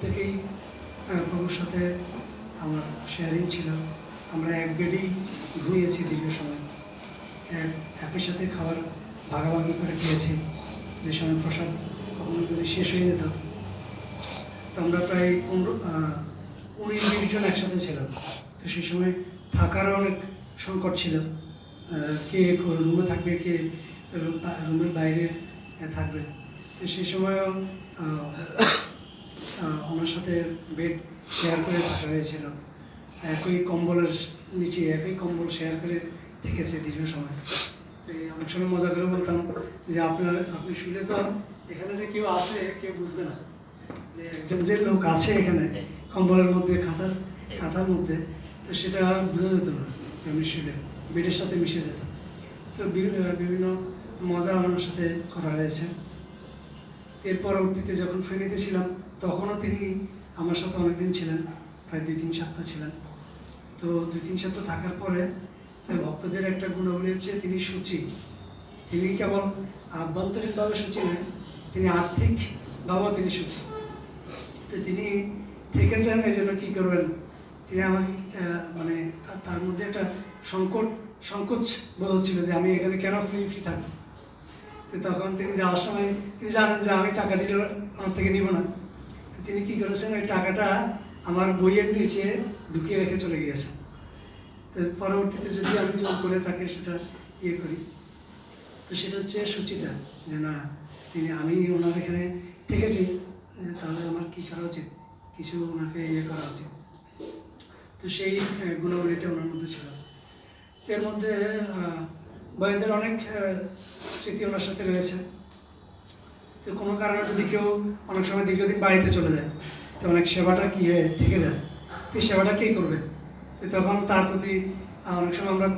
থেকেই প্রভুর সাথে আমার শেয়ারিং ছিল। আমরা এক বেডেই ঘুমিয়েছি দীর্ঘ সময়। এক, একই সাথে খাবার ভাগাভাগি করে খেয়েছি। যে সময় প্রসাদ কখনো যদি শেষ হয়ে যেত। তো আমরা প্রায় পনেরো উনিশ বিশ জন একসাথে ছিলাম। তো সেই সময় থাকারও অনেক সংকট ছিল। কে রুমে থাকবে, কে রুম- রুমের বাইরে থাকবে। তো সেই সময়ও ওনার সাথে বেড শেয়ার করে থাকা হয়েছিল। একই কম্বলের নিচে একই কম্বল শেয়ার করে থেকেছে দীর্ঘ সময়। অনেক সময় মজা করে বলতাম যে, আপনার, আপনি শুনে তো এখানে যে কেউ আছে, কেউ বুঝবে না। যে একজন যে লোক আছে এখানে কম্বলের মধ্যে, খাতার খাতার মধ্যে, তো সেটা বোঝা যেত না আপনি শুনে বেডের সাথে মিশে যেত। তো বিভিন্ন মজা আমার সাথে করা হয়েছে। এর পরবর্তীতে যখন ফেনীতে ছিলাম তখনও তিনি আমার সাথে অনেকদিন ছিলেন, প্রায় দুই, তিন সপ্তাহ ছিলেন। তো দুই, তিন সপ্তাহ থাকার পরে ভক্তদের একটা গুণাবলী হচ্ছে তিনি সূচি। তিনি কেবল আভ্যন্তরীণভাবে সূচি নয়, তিনি আর্থিকভাবেও তিনি সূচি। তো তিনি থেকেছেন এই জন্য কী করবেন? তিনি আমাকে মানে তার মধ্যে একটা সংকট, সংকোচ বোধ হচ্ছিল যে আমি এখানে কেন ফ্রি ফ্রি থাকব? তো তখন তিনি যাওয়ার সময় তিনি জানেন যে আমি টাকা দিলে আমার থেকে নিব না। তিনি কি করেছেন? ওই টাকাটা আমার বইয়ের নিচে ঢুকিয়ে রেখে চলে গিয়েছেন। তো পরবর্তীতে যদি আমি জোর করে তাকে সেটা ইয়ে করি, তো সেটা হচ্ছে সুচিতা, যে না, তিনি আমি ওনার এখানে থেকেছি তাহলে আমার কী করা উচিত? কিছু ওনাকে ইয়ে করা উচিত। তো সেই গুণাবলীটা ওনার মধ্যে ছিল। এর মধ্যে বয়েজের অনেক স্মৃতি ওনার সাথে রয়েছে। তো কোনো কারণে যদি কেউ অনেক সময় দীর্ঘদিন বাড়িতে চলে যায়, তো অনেক সেবাটা কি হয়ে থেকে যায়? তো সেবাটা কে করবে? তো তখন তার প্রতি অনেক সময় আমরা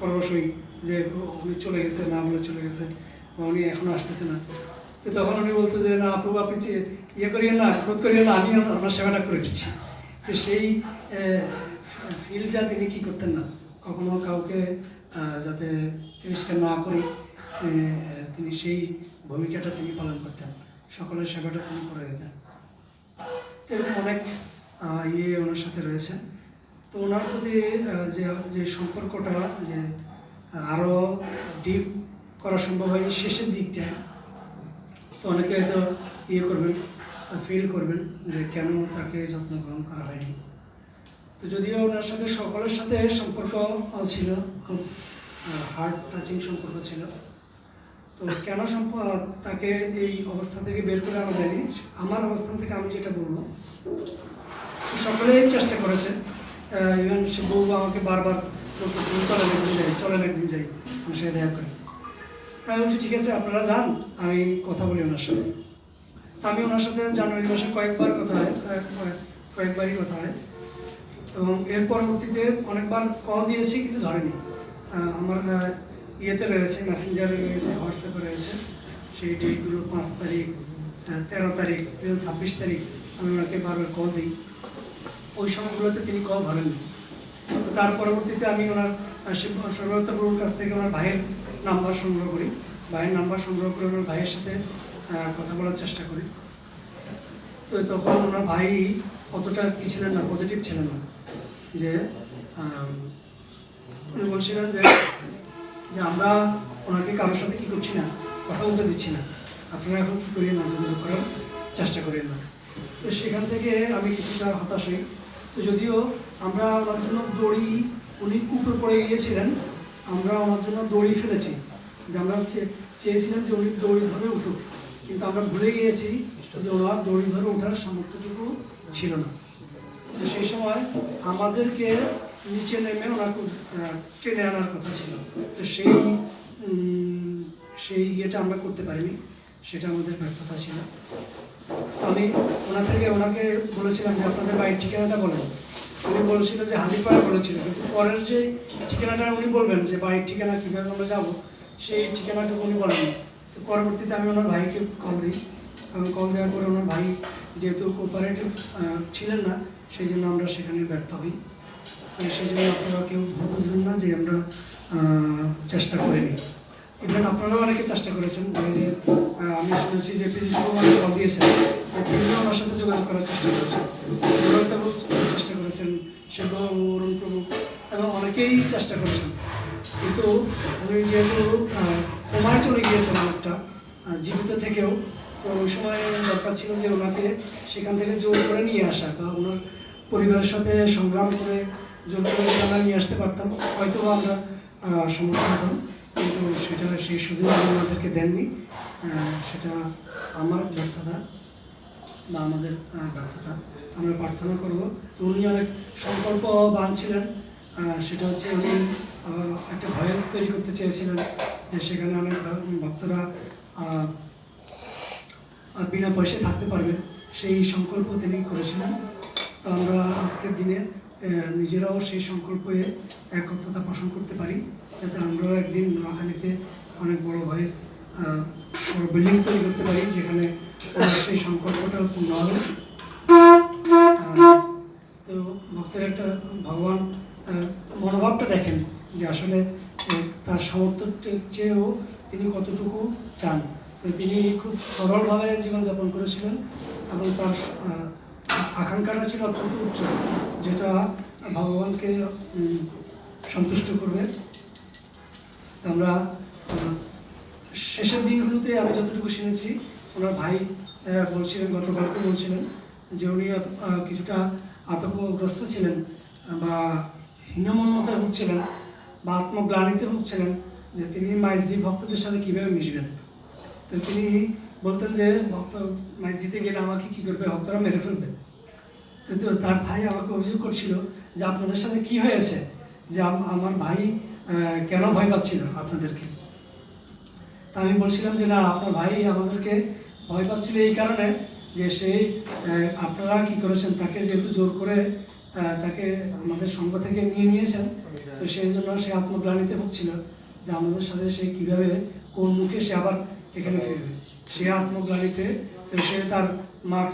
পরবশ হই যে উনি চলে গেছে, না বলে চলে গেছে। উনি এখনও আসতেছে না। তো তখন উনি বলতো যে, না, প্রভু, আপনি ইয়ে করিয়েন না, ক্রোধ করিয়েন না আমি আমার সেবাটা করে দিচ্ছি। তো সেই ফিলটা তিনি কি করতেন না, কখনো কাউকে যাতে তিরস্কার না করে তিনি সেই ভূমিকাটা তিনি পালন করতেন। সকলের সেবাটা তিনি করে দিতেন। এরকম অনেক ইয়ে ওনার সাথে রয়েছে। তো ওনার প্রতি যে যে সম্পর্কটা, যে আরও ডিপ করা সম্ভব হয়নি, শেষের দিকটায়। তো অনেকে হয়তো ইয়ে করবেন ফিল করবেন যে কেন তাকে যত্ন গ্রহণ করা হয়নি। তো যদিও ওনার সাথে সকলের সাথে সম্পর্ক ছিল, খুব হার্ট টাচিং সম্পর্ক ছিল। তো কেন তাকে এই অবস্থা থেকে বের করে আনা যায়নি? আমার অবস্থান থেকে আমি যেটা বলব, সকলেই চেষ্টা করেছে ইভেন সে বউ আমাকে বারবার চলেন একদিন যাই চলেন একদিন যাই, আমার সাথে দেখা করি। তাই বলছি, ঠিক আছে, আপনারা যান, আমি কথা বলি ওনার সাথে। আমি ওনার সাথে জানুয়ারি মাসে কয়েকবার কথা হয়, কয়েক- কয়েক- কয়েকবারই কথা হয়। এবং এর পরবর্তীতে অনেকবার কল দিয়েছি, কিন্তু ধরেনি। আমার ইয়েতে রয়েছে মেসেঞ্জারে রয়েছে হোয়াটসঅ্যাপে রয়েছে। সেই ডেটগুলো পাঁচ তারিখ তেরো তারিখ ছাব্বিশ তারিখ, আমি ওনাকে বারবার কল দিই। ওই সময়গুলোতে তিনি কল ধরেননি। তার পরবর্তীতে আমি ওনার সর্বদত্ত প্রভুর কাছ থেকে ওনার ভাইয়ের নাম্বার সংগ্রহ করি। ভাইয়ের নাম্বার সংগ্রহ করে ওনার ভাইয়ের সাথে কথা বলার চেষ্টা করি। তো তখন ওনার ভাই অতটা কি ছিলেন না পজিটিভ ছিলেন না। যে উনি বলছিলেন যে যে আমরা ওনাকে কারোর সাথে কি করছি না, কথা বলতে দিচ্ছি না। আপনারা এখন কী করিয়ে না যোগাযোগ করার চেষ্টা করিয়ে না তো সেখান থেকে আমি কিছুটা হতাশ হই। তো যদিও আমরা ওনার জন্য দড়ি, উনি কুকুর পড়ে গিয়েছিলেন, আমরা ওনার জন্য দড়ি ফেলেছি। যে আমরা চেয়েছিলাম যে উনি দড়ি ধরে উঠুক। কিন্তু আমরা ভুলে গিয়েছি যে ওনার দড়ি ধরে ওঠার সামর্থ্যটুকু ছিল না। তো সেই সময় আমাদেরকে নিচে নেমে ওনাকে টেনে আনার কথা ছিল। তো সেই সেই ইয়েটা আমরা করতে পারিনি, সেটা আমাদের ব্যর্থতা ছিল। আমি ওনার থেকে ওনাকে বলেছিলাম যে, আপনাদের বাড়ির ঠিকানাটা বলেন। উনি বলেছিল যে হাজিপাড়া বলেছিল। কিন্তু পরের যে ঠিকানাটা উনি বলবেন যে, বাড়ির ঠিকানা কীভাবে আমরা যাব? সেই ঠিকানাটা উনি বলেননি। তো পরবর্তীতে আমি ওনার ভাইকে কল দিই। এবং কল দেওয়ার পরে ওনার ভাই যেহেতু কোপারেটিভ ছিলেন না, সেই জন্য আমরা সেখানে ব্যর্থ হই। সেই জন্য আপনারা কেউ বুঝবেন না যে আমরা চেষ্টা করিনি। ইভেন আপনারাও অনেকে চেষ্টা করেছেন যে আমি শুনেছি যে পিজি শুভমান কল দিয়েছেন তিনিও ওনার সাথে যোগাযোগ করার চেষ্টা করেছেন। চেষ্টা করেছেন শিববাবু অরুণ প্রভু এবং অনেকেই চেষ্টা করেছেন। কিন্তু উনি যেহেতু আহ, চলে গিয়েছেন অনেকটা জীবিত থেকেও তো ওই সময় দরকার ছিল যে ওনাকে সেখান থেকে জোর করে নিয়ে আসা বা ওনার পরিবারের সাথে সংগ্রাম করে জোর নিয়ে আসতে পারতাম হয়তো আমরা সমর্থন হতাম কিন্তু সেটা সেই সুযোগ আমাদেরকে দেননি। সেটা আমার ব্যর্থতা বা আমাদের ব্যর্থতা। আমরা প্রার্থনা করব। তো উনি অনেক সংকল্পবান ছিলেন আহ, সেটা হচ্ছে উনি একটা ভয়েস তৈরি করতে চেয়েছিলেন যে সেখানে অনেক ভক্তরা বিনা পয়সায় থাকতে পারবে। সেই সংকল্প তিনি করেছিলেন। তো আমরা আজকের দিনে নিজেরাও সেই সংকল্পে একত্রতা পোষণ করতে পারি, যাতে আমরাও একদিন নোয়াখালীতে অনেক বড় ভয়েস বড় বিল্ডিং তৈরি করতে পারি, যেখানে সেই সংকল্পটা পূর্ণ হবে। তো ভক্তের একটা ভগবান মনোভাবটা দেখেন যে আসলে তার সামর্থ্যের চেয়েও তিনি কতটুকু চান। তিনি খুব সরলভাবে জীবনযাপন করেছিলেন এবং তার আকাঙ্ক্ষাটা ছিল অত্যন্ত উচ্চ। যেটা ভগবানকে সন্তুষ্ট করবে। আমরা শেষের দিনগুলোতে আমি যতটুকু শুনেছি, ওনার ভাই বলছিলেন, গতকালকে বলছিলেন যে উনি কিছুটা আতঙ্কগ্রস্ত ছিলেন বা হীনমন্যতায় ভুগছিলেন বা আত্মগ্লানিতে ভুগছিলেন যে তিনি মাইজদি ভক্তদের সাথে কীভাবে মিশবেন। তো তিনি বলতেন যে, ভক্ত মাইজ দিতে গেলে আমাকে কী করবে? ভক্তরা মেরে ফেলবে। তো তো তার ভাই আমাকে অভিযোগ করছিল যে আপনাদের সাথে কি হয়েছে? যে আমার ভাই কেন ভয় পাচ্ছিল আপনাদেরকে? তা আমি বলছিলাম যে না, আপনার ভাই আমাদেরকে ভয় পাচ্ছিল এই কারণে যে সে আপনারা কি করেছেন? তাকে যেহেতু জোর করে তাকে আমাদের সঙ্গ থেকে নিয়ে নিয়েছেন, তো সেই জন্য সে আত্মগ্লানিতে ভুগছিল যে আমাদের সাথে সে কীভাবে, কোন মুখে সে আবার এখানে ফিরবে। সে আত্মগ্লানিতে সে তার মা